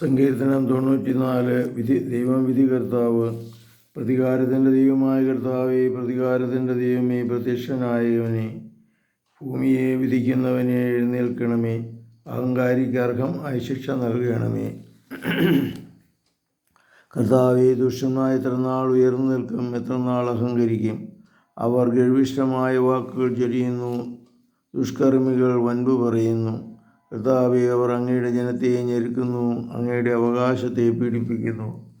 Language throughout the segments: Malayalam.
സങ്കീർത്തനം തൊണ്ണൂറ്റിനാല് വിധി ദൈവം വിധി കർത്താവ് പ്രതികാരത്തിന്റെ ദൈവമായ കർത്താവെ പ്രതികാരത്തിന്റെ ദൈവമേ പ്രത്യക്ഷനായവനെ ഭൂമിയെ വിധിക്കുന്നവനെ എഴുന്നേൽക്കണമേ അഹങ്കാരിക്ക് അർഹമായ ശിക്ഷ നൽകണമേ. കർത്താവെ ദുഷ്ടനായ എത്ര നാൾ ഉയർന്നു നിൽക്കും എത്ര നാൾ അഹങ്കരിക്കും. അവർ ഗർഭിഷ്ടമായ വാക്കുകൾ ചൊരിയുന്നു ദുഷ്കർമ്മികൾ വൻപ് പറയുന്നു. കർത്താവെ അവർ അങ്ങയുടെ ജനത്തെ ഞെരുക്കുന്നു അങ്ങയുടെ അവകാശത്തെ പീഡിപ്പിക്കുന്നു.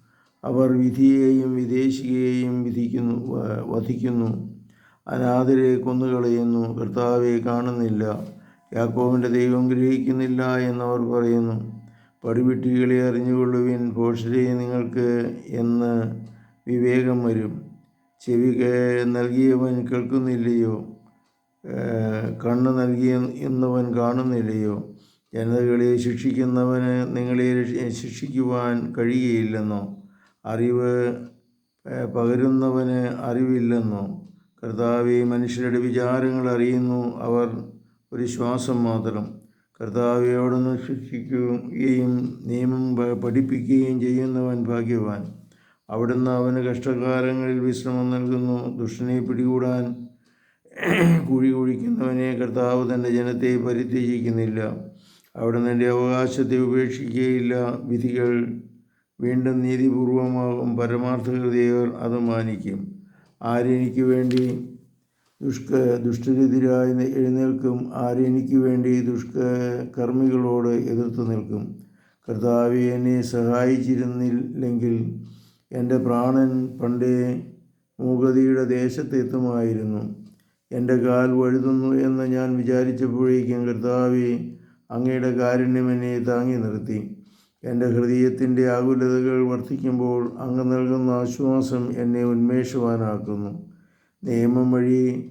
അവർ വിധിയെയും വിദേശിയെയും വിധിക്കുന്നു വധിക്കുന്നു. അനാഥരെ കൊന്നുകളയുന്നു. കർത്താവെ കാണുന്നില്ല. യാക്കോവിന്റെ ദൈവം ഗ്രഹിക്കുന്നില്ല എന്നവർ പറയുന്നു. പടിവിട്ടികളെ അറിഞ്ഞുകൊള്ളുവിൻ ഭോഷരെ നിങ്ങൾക്ക് എന്ന് വിവേകം വരും. ചെവി നൽകിയവൻ കേൾക്കുന്നില്ലയോ? കണ്ണ് നൽകിയ എന്നവൻ കാണുന്നില്ലയോ? ജനതകളെ ശിക്ഷിക്കുന്നവന് നിങ്ങളെ ശിക്ഷിക്കുവാൻ കഴിയുകയില്ലെന്നോ അറിവ് പകരുന്നവന് അറിവില്ലെന്നോ കർത്താവെ മനുഷ്യരുടെ വിചാരങ്ങൾ അറിയുന്നു അവർ ഒരു ശ്വാസം മാത്രം. കർത്താവെ ശിക്ഷിക്കുകയും നിയമം പഠിപ്പിക്കുകയും ചെയ്യുന്നവൻ ഭാഗ്യവാൻ. അവിടുന്ന് അവന് കഷ്ടകാലങ്ങളിൽ വിശ്രമം നൽകുന്നു ദുഷ്ടനെ പിടികൂടാൻ കുഴി കുഴിക്കുന്നവനെ കർത്താവ് തന്റെ ജനത്തെ പരിത്യജിക്കുന്നില്ല. അവിടുന്ന് എന്റെ അവകാശത്തെ ഉപേക്ഷിക്കുകയില്ല. വിധികൾ വീണ്ടും നീതിപൂർവമാകും. പരമാർത്ഥഹൃദയർ അത് മാനിക്കും. ആരെനിക്ക് വേണ്ടി ദുഷ്ക ദുഷ്ടരെതിരായി എഴുന്നേൽക്കും? ആരെനിക്ക് വേണ്ടി ദുഷ്ക കർമ്മികളോട് എതിർത്ത് നിൽക്കും? കർത്താവ് എന്നെ സഹായിച്ചിരുന്നില്ലെങ്കിൽ എന്റെ പ്രാണൻ പണ്ടേ മൂകതിയുടെ ദേശത്തെത്തുമായിരുന്നു എന്റെ കാൽ വഴുതുന്നു എന്ന് ഞാൻ വിചാരിച്ചപ്പോഴേക്കും കർത്താവെ അങ്ങയുടെ കാരുണ്യം എന്നെ താങ്ങി നിർത്തി. എന്റെ ഹൃദയത്തിന്റെ ആകുലതകൾ വർദ്ധിക്കുമ്പോൾ അങ്ങ് നൽകുന്ന ആശ്വാസം എന്നെ ഉന്മേഷവാനാക്കുന്നു. നിയമം വഴി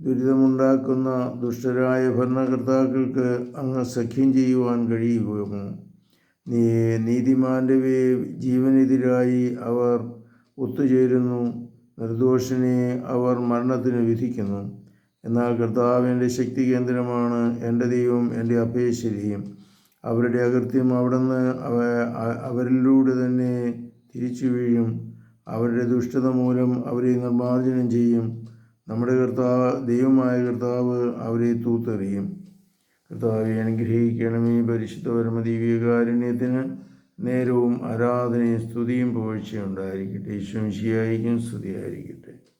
ദുരിതമുണ്ടാക്കുന്ന ദുഷ്ടരായ ഭരണകർത്താക്കൾക്ക് അങ്ങ് സഖ്യം ചെയ്യുവാൻ കഴിയുമോ? നീ നീതിമാന്റെ ജീവനെതിരായി അവർ ഒത്തുചേരുന്നു. നിർദോഷനെ അവർ മരണത്തിന് വിധിക്കുന്നു. എന്നാൽ കർത്താവ് എന്റെ ശക്തി കേന്ദ്രമാണ് എന്റെ ദൈവം എന്റെ അഭയശരിയും അവരുടെ അകൃത്യം അവിടുന്ന് അവ അവരിലൂടെ തന്നെ തിരിച്ചു വീഴും. അവരുടെ ദുഷ്ടത മൂലം അവരെ നിർമ്മാർജനം ചെയ്യും. നമ്മുടെ കർത്താവ് ദൈവമായ കർത്താവ് അവരെ തൂത്തെറിയും. കർത്താവെ അനുഗ്രഹിക്കണമേ പരിശുദ്ധ പരമ ദിവ്യകാരുണ്യത്തിന് നേരവും ആരാധനയും സ്തുതിയും പുകഴ്ചയുണ്ടായിരിക്കട്ടെ ഈശ്വംശിയായിരിക്കും സ്തുതിയായിരിക്കട്ടെ.